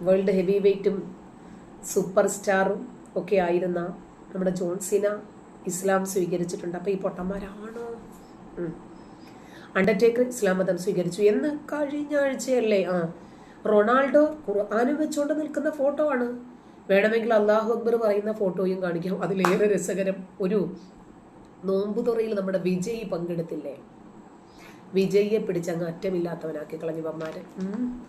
World heavy വെയ്റ്റും super സ്റ്റാറും ഒക്കെ ആയിരുന്ന നമ്മുടെ ജോൺസിന ഇസ്ലാം സ്വീകരിച്ചിട്ടുണ്ട്. അപ്പോൾ ഈ പൊട്ടന്മാരാണോ? അണ്ടർടേക്കർ ഇസ്ലാം മതം സ്വീകരിച്ചു. എന്ന് കഴിഞ്ഞ ആഴ്ചയല്ലേ? ആ. റൊണാൾഡോ ഖുർആാനും വെച്ചുകൊണ്ട് നിൽക്കുന്ന ഫോട്ടോ ആണ്. വേണമെങ്കിൽ അള്ളാഹു അക്ബർ പറയുന്ന ഫോട്ടോയും കാണിക്കാം. അതിലേറെ രസകരം ഒരു നോമ്പുതുറയിൽ നമ്മുടെ വിജയ് പങ്കെടുത്തില്ലേ? വിജയിയെ പിടിച്ചങ്ങ് അറ്റമില്ലാത്തവനാക്കി കളഞ്ഞവന്മാര് ഉം.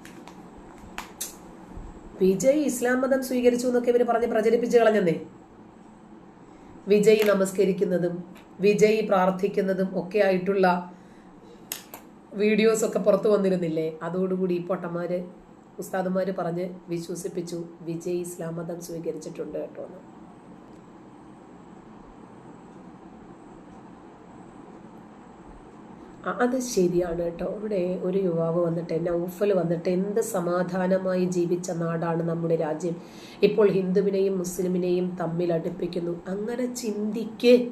വിജയ് ഇസ്ലാം മതം സ്വീകരിച്ചു എന്നൊക്കെ ഇവർ പറഞ്ഞ് പ്രചരിപ്പിച്ച് കളഞ്ഞെന്നേ. വിജയ് നമസ്കരിക്കുന്നതും വിജയ് പ്രാർത്ഥിക്കുന്നതും ഒക്കെ ആയിട്ടുള്ള വീഡിയോസ് ഒക്കെ പുറത്തു വന്നിരുന്നില്ലേ? അതോടുകൂടി ഈ പൊട്ടന്മാര് ഉസ്താദന്മാര് പറഞ്ഞ് വിശ്വസിപ്പിച്ചു വിജയ് ഇസ്ലാം മതം സ്വീകരിച്ചിട്ടുണ്ട് കേട്ടോ എന്ന് ആ, അത് ശരിയാണ് കേട്ടോ. ഇവിടെ ഒരു യുവാവ് വന്നിട്ട് ഊഫൽ വന്നിട്ട് എന്ത് സമാധാനമായി ജീവിച്ച നാടാണ് നമ്മുടെ രാജ്യം. ഇപ്പോൾ ഹിന്ദുവിനെയും മുസ്ലിമിനെയും തമ്മിൽ അടുപ്പിക്കുന്നു. അങ്ങനെ ചിന്തിക്ക്.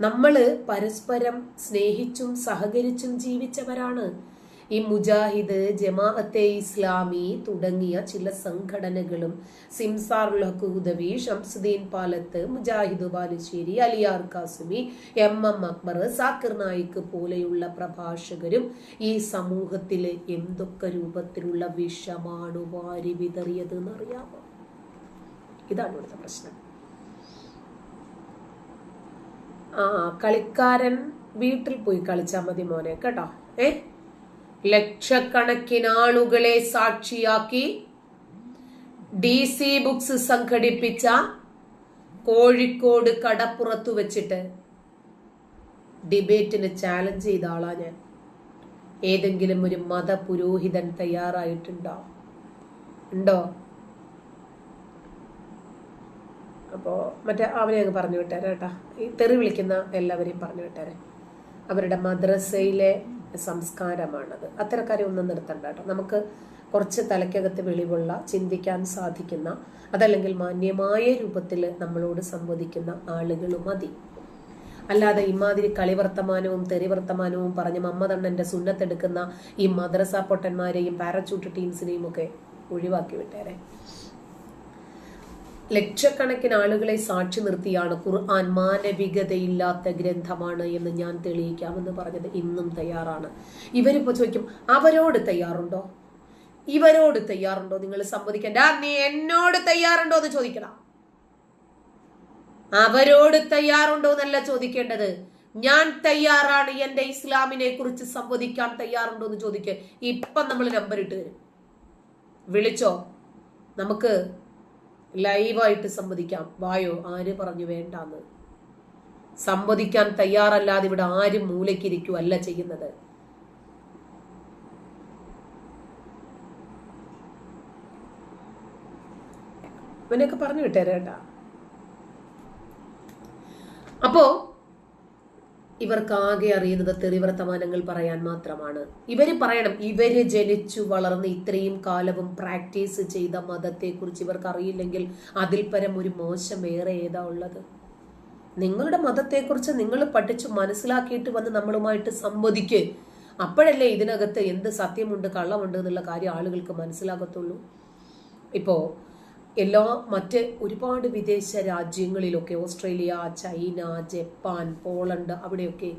നമ്മൾ പരസ്പരം സ്നേഹിച്ചും സഹകരിച്ചും ജീവിച്ചവരാണ്. ഈ മുജാഹിദ് ജമാഅത്തെ ഇസ്ലാമി തുടങ്ങിയ ചില സംഘടനകളും സിംസാർ ലഹുദവി ഷംസുദ്ദീൻ പാലത്ത് മുജാഹിദ് ബാലുശ്ശേരി അലിയാർ കാസുമി എം എം അക്ബർ സാക്കിർ നായിക്ക് പോലെയുള്ള പ്രഭാഷകരും ഈ സമൂഹത്തിലെ എന്തൊക്കെ രൂപത്തിലുള്ള വിഷമാണ് വാരി വിതറിയത് എന്നറിയാമോ ഇതാണ് ഇവിടുത്തെ പ്രശ്നം. ആ കളിക്കാരൻ വീട്ടിൽ പോയി കളിച്ചാൽ മതി മോനെ കേട്ടോ? ഏ? ലക്ഷക്കണക്കിന് ആളുകളെ സാക്ഷിയാക്കി ഡി സി ബുക്സ് സംഘടിപ്പിച്ച കോഴിക്കോട് കടപ്പുറത്തു വെച്ചിട്ട് ഡിബേറ്റിന് ചാലഞ്ച് ചെയ്ത ആളാ ഞാൻ. ഏതെങ്കിലും ഒരു മത പുരോഹിതൻ തയ്യാറായിട്ടുണ്ടോ? ഉണ്ടോ? അപ്പോൾ മറ്റേ അവനെ അങ്ങ് പറഞ്ഞു വിട്ടാരേട്ടാ ഈ തെറി വിളിക്കുന്ന എല്ലാവരെയും പറഞ്ഞു വിട്ടേരെ. അവരുടെ മദ്രസയിലെ സംസ്കാരമാണത്. അത്തരക്കാരെ ഒന്നും നിർത്തണ്ട കേട്ടോ. നമുക്ക് കുറച്ച് തലയ്ക്കകത്ത് വെളിവുള്ള ചിന്തിക്കാൻ സാധിക്കുന്ന അതല്ലെങ്കിൽ മാന്യമായ രൂപത്തിൽ നമ്മളോട് സംവദിക്കുന്ന ആളുകൾ മതി. അല്ലാതെ ഇമാതിരി കളിവർത്തമാനവും തെറിവർത്തമാനവും പറഞ്ഞ് മമ്മതണ്ണന്റെ സുന്നത്തെടുക്കുന്ന ഈ മദ്രസ പൊട്ടന്മാരെയും പാരച്ചൂട്ട് ടീംസിനെയും ഒക്കെ ഒഴിവാക്കി വിട്ടേരെ. ലക്ഷക്കണക്കിന് ആളുകളെ സാക്ഷി നിർത്തിയാണ് ഖുർആൻ മാനവികതയില്ലാത്ത ഗ്രന്ഥമാണ് എന്ന് ഞാൻ തെളിയിക്കാമെന്ന് പറഞ്ഞത് ഇന്നും തയ്യാറാണ്. ഇവരിപ്പോ ചോദിക്കും അവരോട് തയ്യാറുണ്ടോ? ഇവരോട് തയ്യാറുണ്ടോ? നിങ്ങൾ സമ്മതിക്കണ്ട "ഡാ, നീ എന്നോട് തയ്യാറുണ്ടോ? എന്ന് ചോദിക്കണം. അവരോട് തയ്യാറുണ്ടോ? എന്നല്ല ചോദിക്കേണ്ടത്. ഞാൻ തയ്യാറാണ് എന്റെ ഇസ്ലാമിനെ കുറിച്ച് സംവദിക്കാൻ തയ്യാറുണ്ടോ? എന്ന് ചോദിക്കേ. ഇപ്പം നമ്മൾ നമ്പർ ഇട്ട് തരും. വിളിച്ചോ? നമുക്ക് ലൈവായിട്ട് സംവദിക്കാം. വായോ ആര് പറഞ്ഞു വേണ്ടാന്ന്? സംവദിക്കാൻ തയ്യാറല്ലാതെ ഇവിടെ ആരും മൂലയ്ക്കിരിക്കുവല്ല ചെയ്യുന്നത്. ഇവനൊക്കെ പറഞ്ഞു വിട്ടേരേണ്ട അപ്പോ ഇവർക്ക് ആകെ അറിയുന്നത് തെറിവർത്തമാനങ്ങൾ പറയാൻ മാത്രമാണ്. ഇവർ പറയണം ഇവർ ജനിച്ചു വളർന്ന് ഇത്രയും കാലവും പ്രാക്ടീസ് ചെയ്ത മതത്തെക്കുറിച്ച് ഇവർക്ക് അറിയില്ലെങ്കിൽ അതിൽ പരം ഒരു മോശം വേറെ ഏതാ ഉള്ളത്? നിങ്ങളുടെ മതത്തെക്കുറിച്ച് നിങ്ങൾ പഠിച്ചു മനസ്സിലാക്കിയിട്ട് വന്ന് നമ്മളുമായിട്ട് സംവദിക്ക്. അപ്പോഴല്ലേ ഇതിനകത്ത് എന്ത് സത്യമുണ്ട് കള്ളമുണ്ട് എന്നുള്ള കാര്യം ആളുകൾക്ക് മനസ്സിലാകത്തുള്ളൂ. ഇപ്പോ എല്ലാ മറ്റ് ഒരുപാട് വിദേശ രാജ്യങ്ങളിലൊക്കെ ഓസ്ട്രേലിയ ചൈന ജപ്പാൻ പോളണ്ട് അവിടെയൊക്കെ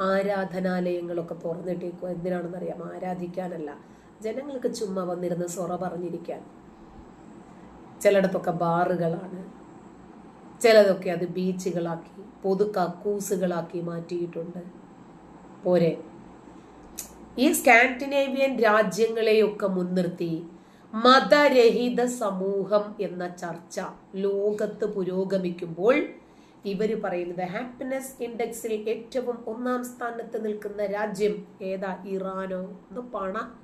ആരാധനാലയങ്ങളൊക്കെ തുറന്നിട്ടേക്കും എന്തിനാണെന്നറിയാം? ആരാധിക്കാനല്ല. ജനങ്ങൾക്ക് ചുമ്മാ വന്നിരുന്ന് സൊറ പറഞ്ഞിരിക്കാൻ. ചിലയിടത്തൊക്കെ ബാറുകളാണ്. ചിലതൊക്കെ അത് ബീച്ചുകളാക്കി പൊതു കക്കൂസുകളാക്കി മാറ്റിയിട്ടുണ്ട്. പോരെ. ഈ സ്കാൻഡിനേവിയൻ രാജ്യങ്ങളെയൊക്കെ മുൻനിർത്തി മതരഹിത സമൂഹം എന്ന ചർച്ച ലോകത്ത് പുരോഗമിക്കുമ്പോൾ ഇവർ പറയുന്നത് ഹാപ്പിനെസ് ഇൻഡെക്സിൽ ഏറ്റവും ഒന്നാം സ്ഥാനത്ത് നിൽക്കുന്ന രാജ്യം ഏതാ? ഇറാനോ? ഇത് പണ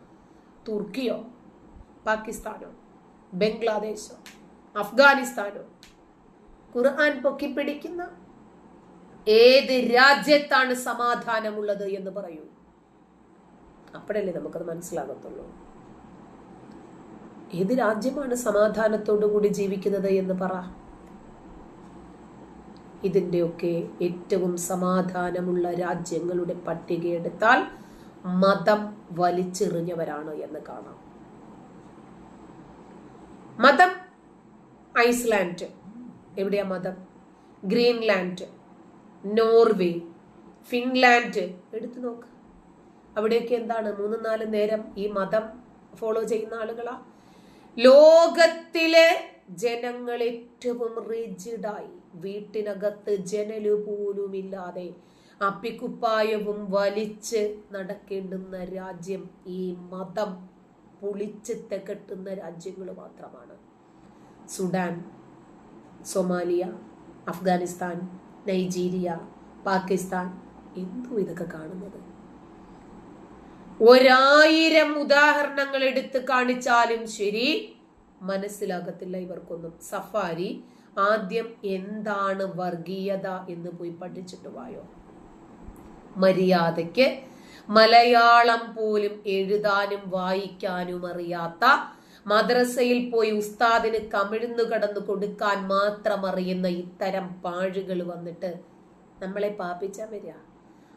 തുർക്കിയോ? പാകിസ്ഥാനോ? ബംഗ്ലാദേശോ? അഫ്ഗാനിസ്ഥാനോ? ഖുർആൻ പൊക്കിപ്പിടിക്കുന്ന ഏത് രാജ്യത്താണ് സമാധാനമുള്ളത് എന്ന് പറയൂ. അപ്പോഴല്ലേ നമുക്കത് മനസ്സിലാകത്തുള്ളൂ. ഏത് രാജ്യമാണ് സമാധാനത്തോടു കൂടി ജീവിക്കുന്നത് എന്ന് പറ. ഇതിന്റെയൊക്കെ ഏറ്റവും സമാധാനമുള്ള രാജ്യങ്ങളുടെ പട്ടികയെടുത്താൽ മതം വലിച്ചെറിഞ്ഞവരാണ് എന്ന് കാണാം. മതം ഐസ്ലാൻഡ്. എവിടെയാ മതം? Greenland Norway Finland. എടുത്തു നോക്ക്. അവിടെയൊക്കെ എന്താണ്? മൂന്ന് നാല് നേരം ഈ മതം ഫോളോ ചെയ്യുന്ന ആളുകളാ. ലോകത്തിലെ ജനങ്ങൾ ഏറ്റവും റിജിഡായി വീട്ടിനകത്ത് ജനൽ പോലുമില്ലാതെ അപ്പിക്കുപ്പായവും വലിച്ച് നടക്കേണ്ടുന്ന രാജ്യം ഈ മതം പൊളിച്ച് തകട്ടുന്ന രാജ്യങ്ങൾ മാത്രമാണ്. Sudan Somalia Afghanistan Nigeria Pakistan എന്തും ഇതൊക്കെ കാണുന്നത്. ഒരായിരം ഉദാഹരണങ്ങൾ എടുത്ത് കാണിച്ചാലും ശരി മനസ്സിലാകത്തില്ല ഇവർക്കൊന്നും. സഫാരി ആദ്യം എന്താണ് വർഗീയത എന്ന് പോയി പഠിച്ചിട്ട് വായോ? മര്യാദയ്ക്ക് മലയാളം പോലും എഴുതാനും വായിക്കാനും അറിയാത്ത മദ്രസയിൽ പോയി ഉസ്താദിന് കമിഴ്ന്നു കടന്നു കൊടുക്കാൻ മാത്രം അറിയുന്ന ഇത്തരം പാഴുകൾ വന്നിട്ട് നമ്മളെ പാപ്പിച്ചാൽ വരിക.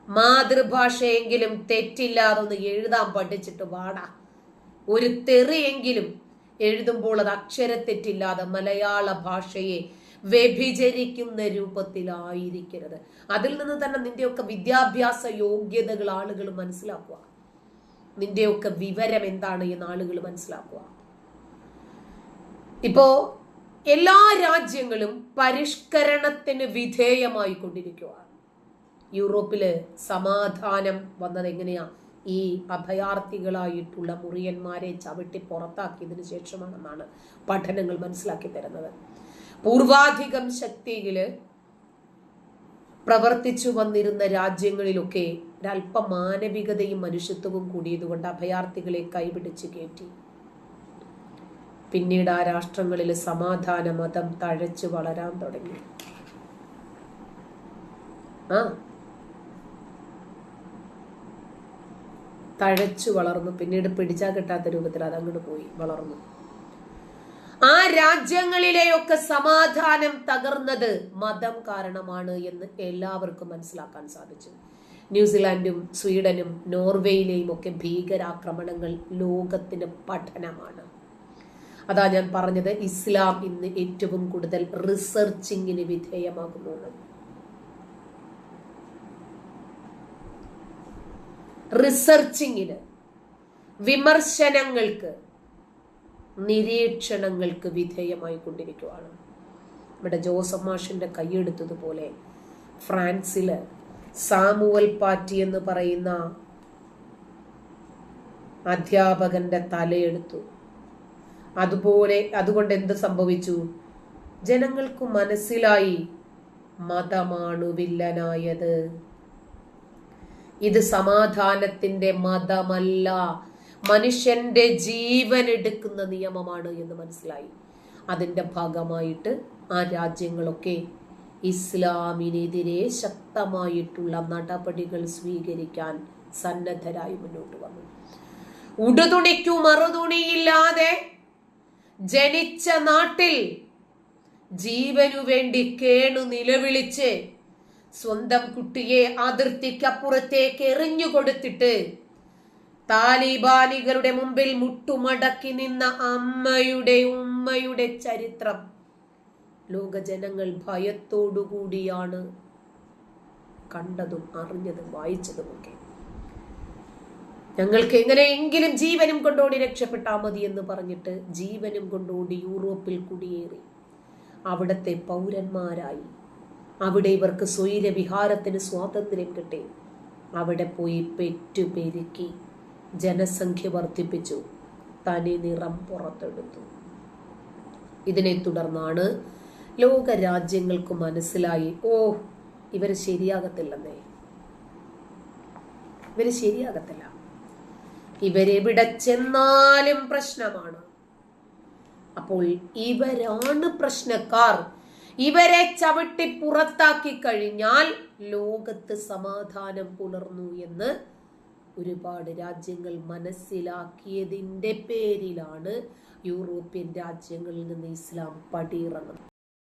മാതൃഭാഷയെങ്കിലും തെറ്റില്ലാതൊന്ന് എഴുതാൻ പഠിച്ചിട്ട് വാടാ. ഒരു തെറിയെങ്കിലും എഴുതുമ്പോൾ അത് അക്ഷരത്തെറ്റില്ലാതെ മലയാള ഭാഷയെ വ്യഭിചരിക്കുന്ന രൂപത്തിലായിരിക്കരുത്. അതിൽ നിന്ന് തന്നെ നിന്റെയൊക്കെ വിദ്യാഭ്യാസ യോഗ്യതകൾ ആളുകൾ മനസ്സിലാക്കുക. നിന്റെയൊക്കെ വിവരം എന്താണ് എന്ന് ആളുകൾ മനസ്സിലാക്കുക. ഇപ്പോ എല്ലാ രാജ്യങ്ങളും പരിഷ്കരണത്തിന് വിധേയമായി കൊണ്ടിരിക്കുകയാണ് യൂറോപ്പിൽ സമാധാനം വന്നത് എങ്ങനെയാ? ഈ അഭയാർത്ഥികളായിട്ടുള്ള മുറിയന്മാരെ ചവിട്ടി പുറത്താക്കിയതിന് ശേഷമാണെന്നാണ് പഠനങ്ങൾ മനസ്സിലാക്കി തരുന്നത്. പൂർവാധികം ശക്തിയിൽ പ്രവർത്തിച്ചു വന്നിരുന്ന രാജ്യങ്ങളിലൊക്കെ ഒരല്പം മാനവികതയും മനുഷ്യത്വവും കൂടിയതുകൊണ്ട് അഭയാർത്ഥികളെ കൈപിടിച്ച് കയറ്റി. പിന്നീട് ആ രാഷ്ട്രങ്ങളിൽ സമാധാന മതം തഴച്ചു വളരാൻ തുടങ്ങി. ആ തഴച്ചു വളർന്നു. പിന്നീട് പിടിച്ചാൽ കിട്ടാത്ത രൂപത്തിൽ അതങ്ങോട്ട് പോയി വളർന്നു. ആ രാജ്യങ്ങളിലെയൊക്കെ സമാധാനം തകർന്നത് മതം കാരണമാണ് എന്ന് എല്ലാവർക്കും മനസ്സിലാക്കാൻ സാധിച്ചു. ന്യൂസിലാൻഡും സ്വീഡനും നോർവേയിലെയും ഒക്കെ ഭീകരാക്രമണങ്ങൾ ലോകത്തിന് പഠനമാണ്. അതാ ഞാൻ പറഞ്ഞത് ഇസ്ലാം ഇന്ന് ഏറ്റവും കൂടുതൽ റിസർച്ചിങ്ങിന് വിധേയമാകുന്നു റിസർച്ചിങ്ങിന് വിമർശനങ്ങൾക്ക് നിരീക്ഷണങ്ങൾക്ക് വിധേയമായി കൊണ്ടിരിക്കുകയാണ് ഇവിടെ ജോസഫ് മാഷിന്റെ കൈയെടുത്തതുപോലെ ഫ്രാൻസിൽ സാമുവൽ പാറ്റി എന്ന് പറയുന്ന അധ്യാപകന്റെ തലയെടുത്തു. അതുപോലെ അതുകൊണ്ട് എന്ത് സംഭവിച്ചു? ജനങ്ങൾക്ക് മനസ്സിലായി മതമാണു വില്ലനായത്. ഇത് സമാധാനത്തിന്റെ മതമല്ല. മനുഷ്യന്റെ ജീവൻ എടുക്കുന്ന നിയമമാണ് എന്ന് മനസ്സിലായി. അതിന്റെ ഭാഗമായിട്ട് ആ രാജ്യങ്ങളൊക്കെ ഇസ്ലാമിനെതിരെ ശക്തമായിട്ടുള്ള നടപടികൾ സ്വീകരിക്കാൻ സന്നദ്ധരായി മുന്നോട്ട് വന്നു. ഉടുതുണിക്കു മറുതുണിയില്ലാതെ ജനിച്ച നാട്ടിൽ ജീവനു വേണ്ടി കേണു നിലവിളിച്ച് സ്വന്തം കുട്ടിയെ അതിർത്തിക്കപ്പുറത്തേക്ക് എറിഞ്ഞുകൊടുത്തിട്ട് താലിബാനികളുടെ മുമ്പിൽ മുട്ടുമടക്കി നിന്ന അമ്മയുടെ ഉമ്മയുടെ ചരിത്രം. ലോകജനങ്ങൾ ഭയത്തോടുകൂടിയാണ് കണ്ടതും അറിഞ്ഞതും വായിച്ചതുമൊക്കെ. ഞങ്ങൾക്ക് എങ്ങനെയെങ്കിലും ജീവനും കൊണ്ടോടി രക്ഷപ്പെട്ടാൽ മതി എന്ന് പറഞ്ഞിട്ട് ജീവനും കൊണ്ടോടി യൂറോപ്പിൽ കുടിയേറി. അവിടുത്തെ പൗരന്മാരായി അവിടെ ഇവർക്ക് സ്വൈരവിഹാരത്തിന് സ്വാതന്ത്ര്യം കിട്ടി. അവിടെ പോയി പെറ്റു പെരുക്കി ജനസംഖ്യ വർദ്ധിപ്പിച്ചു. തനി നിറം പുറത്തെടുത്തു. ഇതിനെ തുടർന്നാണ് ലോക രാജ്യങ്ങൾക്ക് മനസ്സിലായി ഓ ഇവർ ശരിയാകത്തില്ലെന്നേ. ഇവർ ശരിയാകത്തില്ല. ഇവരെവിടെ ചെന്നാലും പ്രശ്നമാണ്. അപ്പോൾ ഇവരാണ് പ്രശ്നക്കാർ. ഇവരെ ചവിട്ടി പുറത്താക്കി കഴിഞ്ഞാൽ ലോകത്ത് സമാധാനം പുലർന്നു എന്ന് ഒരുപാട് രാജ്യങ്ങൾ മനസ്സിലാക്കിയതിന്റെ പേരിലാണ് യൂറോപ്യൻ രാജ്യങ്ങളിൽ നിന്ന് ഇസ്ലാം പടിയിറങ്ങുന്നത്.